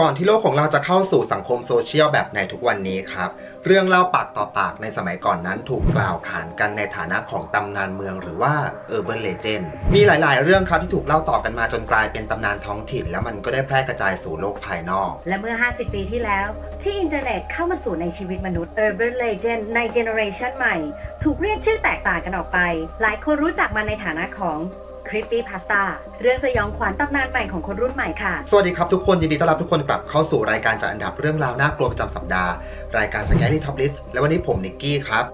ก่อนที่โลกของเราจะเข้าสู่สังคมโซเชียลแบบในทุกวันนี้ครับ เรื่องเล่าปากต่อปากในสมัยก่อนนั้นถูกกล่าวขานกันในฐานะของตำนานเมืองหรือว่า Urban Legend มีหลาย ๆ เรื่องครับที่ถูกเล่าต่อกันมาจนกลายเป็นตำนานท้องถิ่น แล้วมันก็ได้แพร่กระจายสู่โลกภายนอก และเมื่อ 50 ปีที่แล้ว ที่อินเทอร์เน็ตเข้ามาสู่ในชีวิตมนุษย์ Urban Legend ในเจเนอเรชันใหม่ ถูกเรียกชื่อแตกต่างกันออกไป หลายคนรู้จักมันในฐานะของ Creepy Pasta เรื่องสยองขวัญตำนานใหม่ของคนรุ่นใหม่ค่ะ สวัสดีครับทุกคน ยินดีต้อนรับทุกคนกลับเข้าสู่รายการจัดอันดับเรื่องราวน่ากลัวประจำสัปดาห์ รายการสแกนที่ท็อปลิสต์และวันนี้ผมนิกกี้ครับ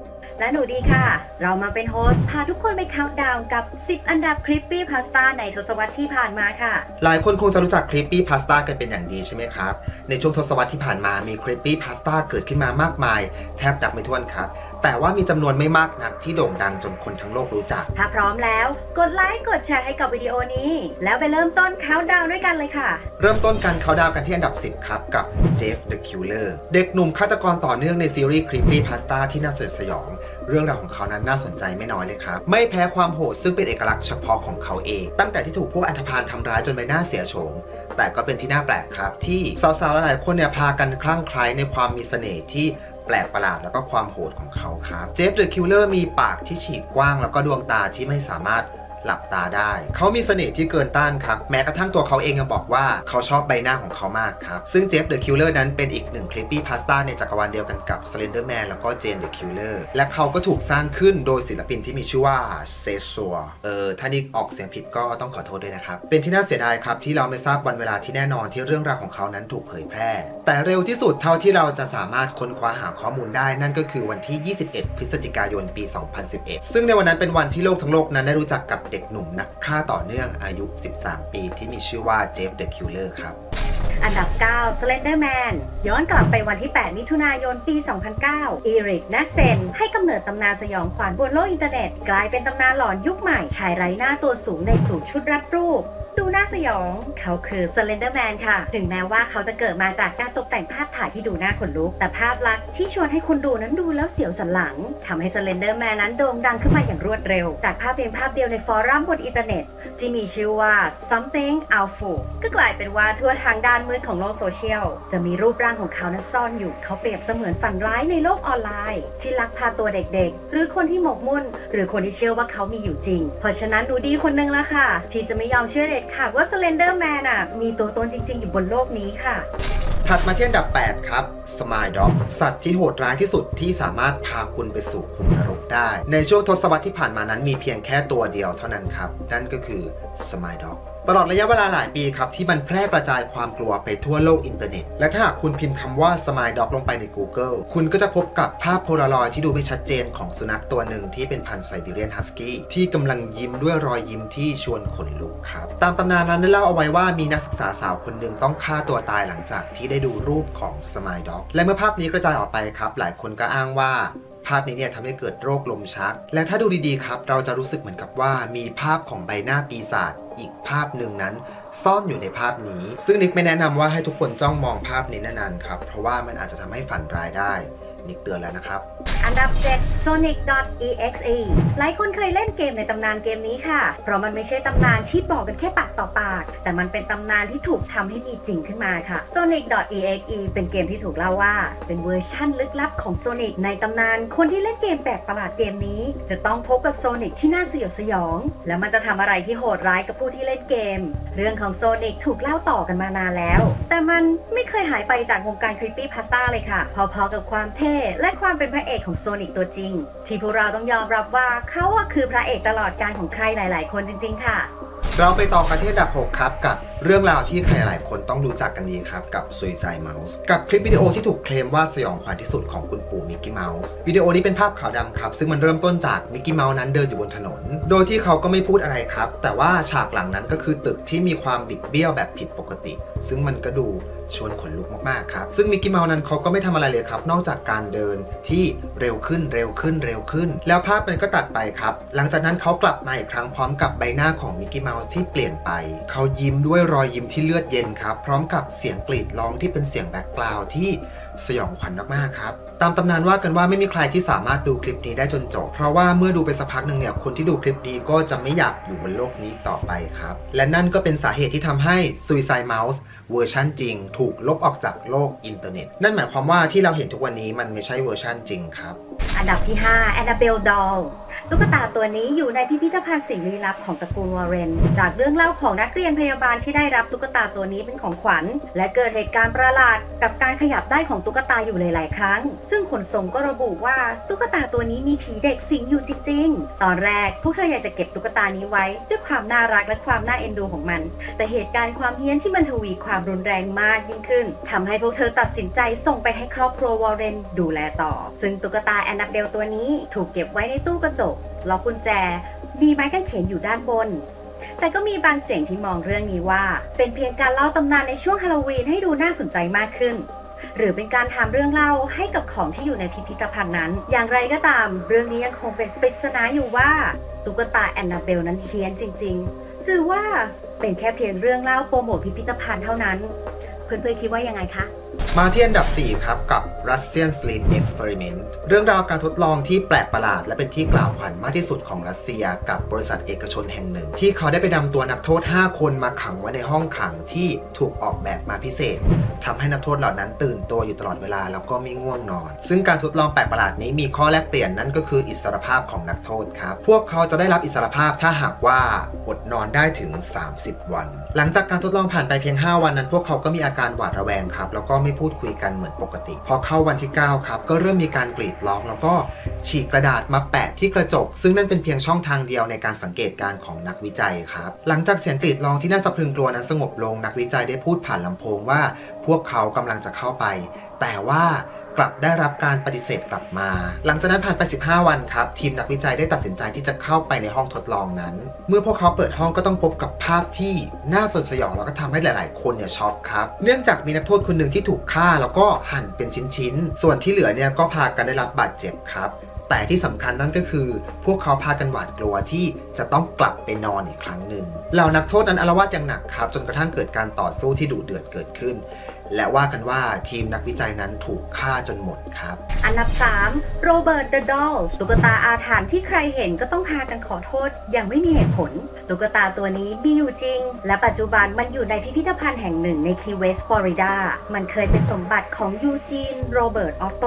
และหนูดีค่ะ เรามาเป็นโฮสต์พาทุกคนไปคาวน์ดาวน์กับ 10 อันดับ Creepy Pasta ในทศวรรษที่ผ่านมาค่ะ หลายคนคงจะรู้จักคลิปปี้พาสต้ากันเป็นอย่างดีใช่ไหมครับ ในช่วงทศวรรษที่ผ่านมามีคลิปปี้พาสต้าเกิดขึ้นมามากมาย แทบนับไม่ถ้วนครับ แต่ว่ามีจำนวนไม่มากนักที่โด่งดังจนคนทั้งโลกรู้จัก ถ้าพร้อมแล้ว กดไลค์กดแชร์ให้กับวิดีโอนี้ แล้วไปเริ่มต้นคาวน์ดาวน์ด้วยกันเลยค่ะ เริ่มต้นกันเขาดาวน์กันที่อันดับ 10 ครับ กับ Jeff the Killer เด็กหนุ่มฆาตกรต่อเนื่องในซีรีส์ Creepy Pasta ที่น่าสยดสยอง เรื่องราวของเขานั้นน่าสนใจไม่น้อยเลยครับ ไม่แพ้ความโหดซึ่งเป็นเอกลักษณ์เฉพาะของเขาเอง ตั้งแต่ที่ถูกพวกอันธพาลทำร้ายจนใบหน้าเสียโฉมแต่ก็เป็นที่น่าแปลกครับ ที่สาวๆหลายๆคนเนี่ยพากันคลั่งไคล้ในความมีเสน่ห์ที่ แปลกประหลาดแล้วก็ความโหดของเขาครับ เจฟเดอะคิลเลอร์มีปากที่ฉีกกว้าง แล้วก็ดวงตาที่ไม่สามารถ หลับตาได้ เขามีเสน่ห์ที่เกินต้านครับ แม้กระทั่งตัวเขาเองยังบอกว่าเขาชอบใบหน้าของเขามากครับ ซึ่งเจฟเดอะคิลเลอร์นั้นเป็นอีกหนึ่งคลิปปี้พาสต้าในจักรวาลเดียวกันกับ Slender Man แล้วก็เจนเดอะคิลเลอร์และเขาก็ถูกสร้างขึ้นโดยศิลปินที่มีชื่อว่าเซซัวเออถ้านี่ออกเสียงผิดก็ต้องขอโทษด้วยนะครับ เป็นที่น่าเสียดายครับที่เราไม่ทราบวันเวลาที่แน่นอนที่เรื่องราวของเขานั้นถูกเผยแพร่ แต่เร็วที่สุดเท่าที่เราจะสามารถค้นคว้าหาข้อมูลได้นั่นก็คือวันที่ 21 พฤศจิกายนปี 2011 ซึ่งในวันนั้นเป็นวันที่โลกทั้งโลกนั้นได้รู้จักกับเด็กหนุ่มนักฆ่าต่อเนื่องอายุ 13 ปีที่มีชื่อว่าเจฟเดอะคิลเลอร์ครับ อันดับ 9 Slender Man ย้อนกลับไปวันที่ 8 มิถุนายน ปี 2009 อีริกนัสเซน ให้กำเนิดตำนานสยองขวัญบนโลกอินเทอร์เน็ต กลายเป็นตำนานหลอนยุคใหม่ ชายไร้หน้าตัวสูงในสูทชุดรัดรูป ดู น่าสยอง เขาคือ Slender Man ค่ะ ถึงแม้ว่าเขาจะเกิดมาจากการตกแต่งภาพถ่ายที่ดูน่าขนลุก แต่ภาพลักษณ์ที่ชวนให้คนดูนั้นดูแล้วเสียวสันหลังทำให้ Slender Man นั้นโด่งดังขึ้นมาอย่างรวดเร็ว จากภาพเพียงภาพเดียวในฟอรัมบนอินเทอร์เน็ต ที่มีชื่อว่า something awful ก็กลายเป็นว่าทั่วทางด้านมืดของโลกโซเชียล จะมีรูปร่างของเขานั้นซ่อนอยู่ เขาเปรียบเสมือนฝันร้ายในโลกออนไลน์ ที่ลักพาตัวเด็กๆ หรือคนที่หมกมุ่น หรือคนที่เชื่อว่าเขามีอยู่จริง เพราะฉะนั้นหนูดีคนนึงละค่ะ ที่จะไม่ยอมเชื่อเด็ดขาดว่า Slender Man อะมีตัวตนจริง ๆ อยู่บนโลกนี้ค่ะ ถัดมาที่อันดับ 8 ครับ Smile Dog สัตว์ที่โหดร้ายที่สุดที่สามารถพาคุณไปสู่ขุมนรกได้ ในช่วงทศวรรษที่ผ่านมานั้นมีเพียงแค่ตัวเดียวเท่านั้นครับ นั่นก็คือ Smile Dog ตลอดระยะเวลาหลายปีครับ ที่มันแพร่กระจายความกลัวไปทั่วโลกอินเทอร์เน็ต และถ้าหากคุณพิมพ์คำว่า Smile Dog ลงไปใน Google คุณก็จะพบกับภาพโพลารอยด์ที่ดูไม่ชัดเจนของสุนัขตัวหนึ่งที่เป็นพันธุ์ไซบีเรียนฮัสกี้ที่กำลังยิ้มด้วยรอยยิ้มที่ชวนขนลุกครับ ตามตำนานนั้นได้เล่าเอาไว้ว่ามีนักศึกษาสาวคนหนึ่งต้องฆ่าตัวตายหลังจากที่ได้ดูรูปของ Smile Dog และเมื่อภาพนี้กระจายออกไปครับ หลายคนก็อ้างว่าภาพนี้เนี่ยทำให้เกิดโรคลมชัก และถ้าดูดีๆครับ เราจะรู้สึกเหมือนกับว่ามีภาพของใบหน้าปีศาจอีกภาพหนึ่งนั้น ซ่อนอยู่ในภาพนี้ ซึ่งนิกไม่แนะนำว่าให้ทุกคนจ้องมองภาพนี้นานๆครับ เพราะว่ามันอาจจะทำให้ฝันร้ายได้ นิกเตือนแล้วนะครับ อันดับ 7 Sonic.exe หลายคนเคยเล่นเกมในตำนานเกมนี้ค่ะ เพราะมันไม่ใช่ตำนานที่บอกกันแค่ปากต่อปาก แต่มันเป็นตำนานที่ถูกทำให้มีจริงขึ้นมาค่ะ Sonic.exe เป็นเกมที่ถูกเล่าว่า เป็นเวอร์ชั่นลึกลับของ Sonic ในตำนาน คนที่เล่นเกมแปลกประหลาดเกมนี้ จะต้องพบกับ Sonic ที่น่าสยดสยอง แล้วมันจะทำอะไรที่โหดร้ายกับผู้ที่เล่นเกม เรื่องของ Sonic ถูกเล่าต่อกันมานานแล้ว แต่มันไม่เคยหายไปจากวงการ Creepy Pasta เลยค่ะ พอๆกับความเท่และความเป็นพระเอกของโซนิกตัวจริง ที่พวกเราต้องยอมรับว่าเขาคือพระเอกตลอดการของใครหลาย ๆ คนจริง ๆ ค่ะ เราไปต่อกันที่อันดับ 6 ครับ กับเรื่องราวที่ใครหลายคนต้องรู้จักกันดีครับ กับ Suicide Mouse กับคลิปวิดีโอที่ถูกเคลมว่าสยองขวัญที่สุดของคุณปู่มิกกี้เมาส์วิดีโอนี้เป็นภาพขาวดำครับ ซึ่งมันเริ่มต้นจากมิกกี้เมาส์นั้นเดินอยู่บนถนน โดยที่เขาก็ไม่พูดอะไรครับ แต่ว่าฉากหลังนั้นก็คือตึกที่มีความบิดเบี้ยวแบบผิดปกติ ซึ่งมันก็ดูชวนขนลุกมากๆครับ ซึ่งมิกกี้เมาส์นั้นเขาก็ไม่ทำอะไรเลยครับ นอกจากการเดินที่เร็วขึ้นเร็วขึ้นเร็วขึ้น แล้วภาพมันก็ตัดไปครับ หลังจากนั้นเขากลับมาอีกครั้งพร้อมกับใบหน้าของมิกกี้เมาส์ที่เปลี่ยนไป เขายิ้มด้วยรอยยิ้มที่เลือดเย็นครับ พร้อมกับเสียงกรีดร้องที่เป็นเสียงแบ็กกราวที่สยองขวัญมากๆครับ ตามตำนานว่ากันว่าไม่มีใครที่สามารถดูคลิปนี้ได้จนจบ เพราะว่าเมื่อดูไปสักพักหนึ่งเนี่ย คนที่ดูคลิปนี้ก็จะไม่อยากอยู่บนโลกนี้ต่อไปครับ และนั่นก็เป็นสาเหตุที่ทำให้ Suicide Mouse เวอร์ชันจริง ถูกลบออกจากโลกอินเทอร์เน็ต นั่นหมายความว่าที่เราเห็นทุกวันนี้มันไม่ใช่เวอร์ชันจริงครับ อันดับที่ 5 Annabelle Doll ตุ๊กตาตัวนี้อยู่ในพิพิธภัณฑ์สิ่งลี้ลับของตระกูลวอร์เรน จากเรื่องเล่าของนักเรียนพยาบาลที่ได้รับตุ๊กตาตัวนี้เป็นของขวัญ และเกิดเหตุการณ์ประหลาดกับการขยับได้ของตุ๊กตาอยู่หลาย ๆ ครั้ง ซึ่งขนส่งก็ระบุว่าตุ๊กตาตัวนี้มีผีเด็กสิงอยู่จริง ๆ ตอนแรกพวกเธออยากจะเก็บตุ๊กตานี้ไว้ ด้วยความน่ารักและความน่าเอ็นดูของมัน แต่เหตุการณ์ความเฮี้ยนที่มันทวีความรุนแรงมากยิ่งขึ้นทำให้พวกเธอตัดสินใจส่งไปให้ครอบครัววอร์เรนดูแลต่อ ซึ่งตุ๊กตาแอนนาเบลตัวนี้ถูกเก็บไว้ในตู้กระจกล็อกกุญแจ มีไม้กางเขนอยู่ด้านบน แต่ก็มีบางเสียงที่มองเรื่องนี้ว่า เป็นเพียงการเล่าตำนานในช่วงฮาโลวีนให้ดูน่าสนใจมากขึ้น หรือเป็นการทำเรื่องเล่าให้กับของที่อยู่ในพิพิธภัณฑ์นั้น อย่างไรก็ตาม เรื่องนี้ยังคงเป็นปริศนาอยู่ว่าตุ๊กตาแอนนาเบลนั้นเฮี้ยนจริง ๆ หรือว่าเป็นแค่เพียงเรื่องเล่าโปรโมทพิพิธภัณฑ์เท่านั้น เพื่อนๆคิดว่ายังไงคะ มาที่อันดับ 4 ครับ กับ Russian Slim Experiment เรื่องราวการทดลองที่แปลกประหลาด และเป็นที่กล่าวขวัญมากที่สุดของรัสเซีย กับบริษัทเอกชนแห่งหนึ่ง ที่เขาได้ไปนำตัวนักโทษ 5 คนมาขังไว้ในห้องขังที่ถูกออกแบบมาพิเศษทำให้นักโทษเหล่านั้นตื่นตัวอยู่ตลอดเวลาแล้วก็ไม่ง่วงนอน ซึ่งการทดลองแปลกประหลาดนี้มีข้อแลกเปลี่ยนนั่นก็คืออิสรภาพของนักโทษครับ พวกเขาจะได้รับอิสรภาพถ้าหากว่าอดนอนได้ถึง 30 วัน หลังจากการทดลองผ่านไปเพียง 5 วันนั้น พวกเขาก็มีอาการหวาดระแวงครับแล้วก็ไม่พูดคุยกันเหมือนปกติ พอเข้าวันที่ 9 ครับ ก็เริ่มมีการกรีดร้อง แล้วก็ฉีกกระดาษมาแปะที่กระจก ซึ่งนั่นเป็นเพียงช่องทางเดียวในการสังเกตการณ์ของนักวิจัยครับ หลังจากเสียงกรีดร้องที่น่าสะพรึงกลัวนั้นสงบลงนักวิจัยได้พูดผ่านลำโพงว่า พวกเขากำลังจะเข้าไป แต่ว่า กลับได้รับการปฏิเสธกลับมา หลังจากนั้นผ่านไป 15 วันครับ ทีมนักวิจัยได้ตัดสินใจที่จะเข้าไปในห้องทดลองนั้น เมื่อพวกเขาเปิดห้องก็ต้องพบกับภาพที่น่าสยดสยองแล้วก็ทำให้หลาย ๆ คนเนี่ยช็อกครับ เนื่องจากมีนักโทษคนหนึ่งที่ถูกฆ่าแล้วก็หั่นเป็นชิ้น ๆ ส่วนที่เหลือเนี่ยก็พากันได้รับบาดเจ็บครับแต่ที่สำคัญนั่นก็คือ พวกเขาพากันหวาดกลัวที่จะต้องกลับไปนอนอีกครั้งหนึ่งเหล่านักโทษนั้นอารวาสอย่างหนักครับ จนกระทั่งเกิดการต่อสู้ที่ดุเดือดเกิดขึ้น และว่ากันว่าทีมนักวิจัยนั้นถูกฆ่าจนหมดครับ อันดับ 3 โรเบิร์ตเดอะดอลตุ๊กตาอาถรรพ์ที่ใครเห็นก็ต้องพากันขอโทษอย่างไม่มีเหตุผล ตุ๊กตาตัวนี้มีอยู่จริง และปัจจุบันมันอยู่ในพิพิธภัณฑ์แห่งหนึ่งในคีเวสฟลอริดา มันเคยเป็นสมบัติของยูจีนโรเบิร์ตออตโต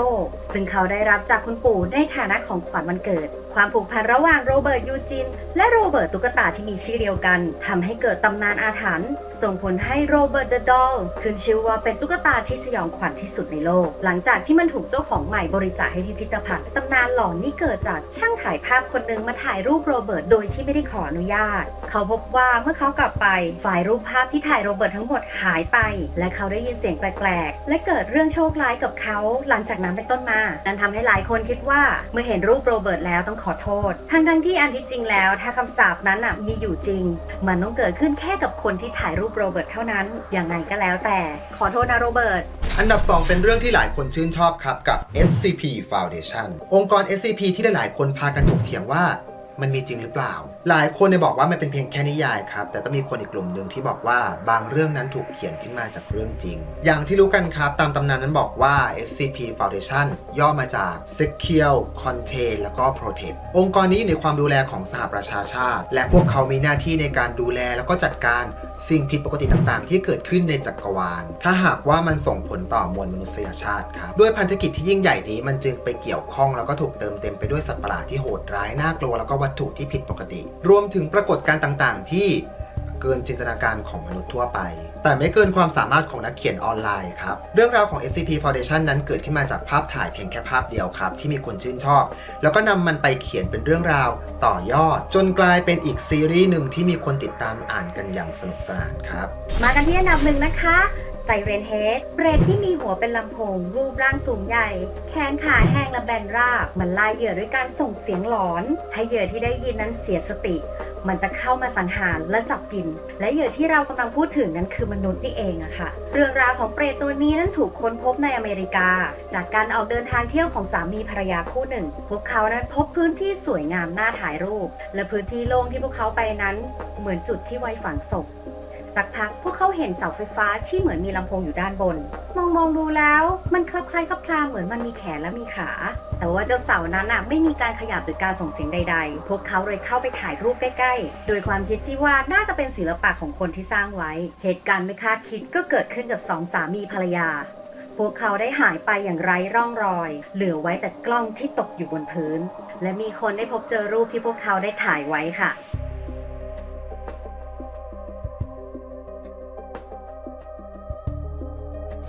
ซึ่งเขาได้รับจากคุณปู่ในฐานะของขวัญวันเกิด ความผูกพันระหว่างโรเบิร์ตยูจิน และโรเบิร์ตตุ๊กตาที่มีชื่อเดียวกันทำให้เกิดตำนานอาถรรพ์ส่งผลให้โรเบิร์ตเดอะดอลขึ้นชื่อว่าเป็นตุ๊กตาที่สยองขวัญที่สุดในโลก หลังจากที่มันถูกเจ้าของใหม่บริจาคให้พิพิธภัณฑ์ตำนานหลอนนี่เกิดจากช่างถ่ายภาพคนหนึ่งมาถ่ายรูปโรเบิร์ตโดยที่ไม่ได้ขออนุญาต เขาพบว่าเมื่อเขากลับไปไฟล์รูปภาพที่ถ่ายโรเบิร์ตทั้งหมดหายไป และเขาได้ยินเสียงแปลกๆ และเกิดเรื่องโชคร้ายกับเขา หลังจากนั้นเป็นต้นมา นั่นทำให้หลายคนคิดว่าเมื่อเห็นรูปโรเบิร์ตแล้วต้องขอโทษ ทั้งทั้งที่อันที่จริงแล้ว ถ้าคำสาปนั้นน่ะมีอยู่จริง มันต้องเกิดขึ้นแค่กับคนที่ถ่ายรูปโรเบิร์ตเท่านั้นอย่างไงก็แล้วแต่ ขอโทษนะโรเบิร์ตอันดับ 2 เป็นเรื่องที่หลายคนชื่นชอบครับกับ SCP Foundation องค์กร SCP ที่หลายๆคนพากันถกเถียงว่า มันมีจริงหรือเปล่า หลายคนเนี่ยบอกว่ามันเป็นเพียงแค่นิยายครับ แต่ก็มีคนอีกกลุ่มหนึ่งที่บอกว่าบางเรื่องนั้นถูกเขียนขึ้นมาจากเรื่องจริง อย่างที่รู้กันครับตามตำนานนั้นบอกว่า SCP Foundation ย่อมาจาก Secure Contain แล้วก็ Protect องค์กรนี้อยู่ในความดูแลของสหประชาชาติ และพวกเขามีหน้าที่ในการดูแลแล้วก็จัดการ สิ่งผิดปกติต่างๆ ที่เกิดขึ้นในจักรวาล ถ้าหากว่ามันส่งผลต่อมวลมนุษยชาติครับ ด้วยพันธกิจที่ยิ่งใหญ่นี้มันจึงไปเกี่ยวข้องแล้วก็ถูกเติมเต็มไปด้วยสัตว์ประหลาดที่โหดร้ายน่ากลัวแล้วก็วัตถุที่ผิดปกติ รวมถึงปรากฏการณ์ต่างๆ ที่ เกินจินตนาการของมนุษย์ทั่วไป แต่ไม่เกินความสามารถของนักเขียนออนไลน์ครับ เรื่องราวของ SCP Foundation นั้นเกิดขึ้นมาจากภาพถ่ายเพียงแค่ภาพเดียวครับ ที่มีคนชื่นชอบ แล้วก็นำมันไปเขียนเป็นเรื่องราวต่อยอด จนกลายเป็นอีกซีรีส์หนึ่งที่มีคนติดตามอ่านกันอย่างสนุกสนานครับ มากันที่อันดับหนึ่งนะคะไซเรนเฮดเปรตที่มีหัวเป็นลำโพง รูปร่างสูงใหญ่ แขนขาแห้งและแบนราบมันไล่เหยื่อด้วยการส่งเสียงหลอน ให้เหยื่อที่ได้ยินนั้นเสียสติ มันจะเข้ามาสังหารและจับกิน และเหยื่อที่เรากำลังพูดถึงนั้นคือมนุษย์นี่เองอะค่ะ เรื่องราวของเปรตตัวนี้นั้นถูกค้นพบในอเมริกา จากการออกเดินทางเที่ยวของสามีภรรยาคู่หนึ่ง พวกเขานั้นพบพื้นที่สวยงามน่าถ่ายรูป และพื้นที่โล่งที่พวกเขาไปนั้น เหมือนจุดที่ไว้ฝังศพสักพักพวกเขาเห็นเสาไฟฟ้าที่เหมือนมีลำโพงอยู่ด้านบน มองมองดูแล้ว มันคลับคล้ายคลับคลาเหมือนมันมีแขนและมีขา แต่ว่าเจ้าเสานั้นน่ะไม่มีการขยับหรือการส่งเสียงใด ๆ พวกเขาเลยเข้าไปถ่ายรูปใกล้ๆ โดยความคิดที่ว่าน่าจะเป็นศิลปะของคนที่สร้างไว้ เหตุการณ์ไม่คาดคิดก็เกิดขึ้นกับสองสามีภรรยา พวกเขาได้หายไปอย่างไร้ร่องรอย เหลือไว้แต่กล้องที่ตกอยู่บนพื้น และมีคนได้พบเจอรูปที่พวกเขาได้ถ่ายไว้ค่ะ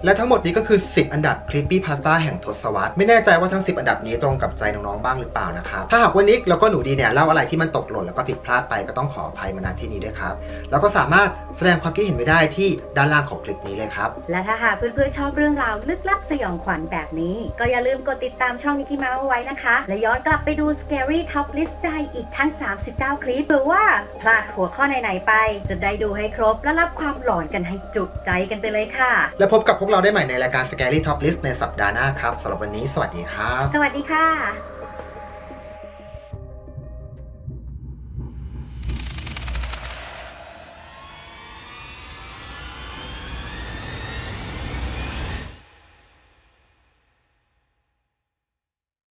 และทั้งหมดนี้ก็คือ 10 อันดับคลิปปี้พาสต้าแห่งทศวรรษ ไม่แน่ใจว่าทั้ง 10 อันดับนี้ตรงกับใจน้องๆบ้างหรือเปล่านะครับถ้าหากวันนี้แล้วก็หนูดีเนี่ยเล่าอะไรที่มันตกหล่นแล้วก็ผิดพลาดไปก็ต้องขออภัยมาณที่นี้ด้วยครับแล้วก็สามารถแสดงความคิดเห็นไว้ได้ที่ด้านล่างของคลิปนี้เลยครับและถ้าหากเพื่อนๆชอบเรื่องราวลึกลับสยองขวัญแบบนี้ ก็อย่าลืมกดติดตามช่องนิกกี้เมาส์ไว้นะคะ และย้อนกลับไปดู Scary Top List ได้อีกทั้ง 39 คลิปหรือว่าพลาดหัวข้อไหนๆไป จะได้ดูให้ครบและรับความหลอนกันให้จุใจกันไปเลยค่ะ แล้วพบกับพวกเราได้ใหม่ในรายการ Scary Top List ในสัปดาห์หน้าครับสำหรับวันนี้สวัสดีครับ สวัสดีค่ะ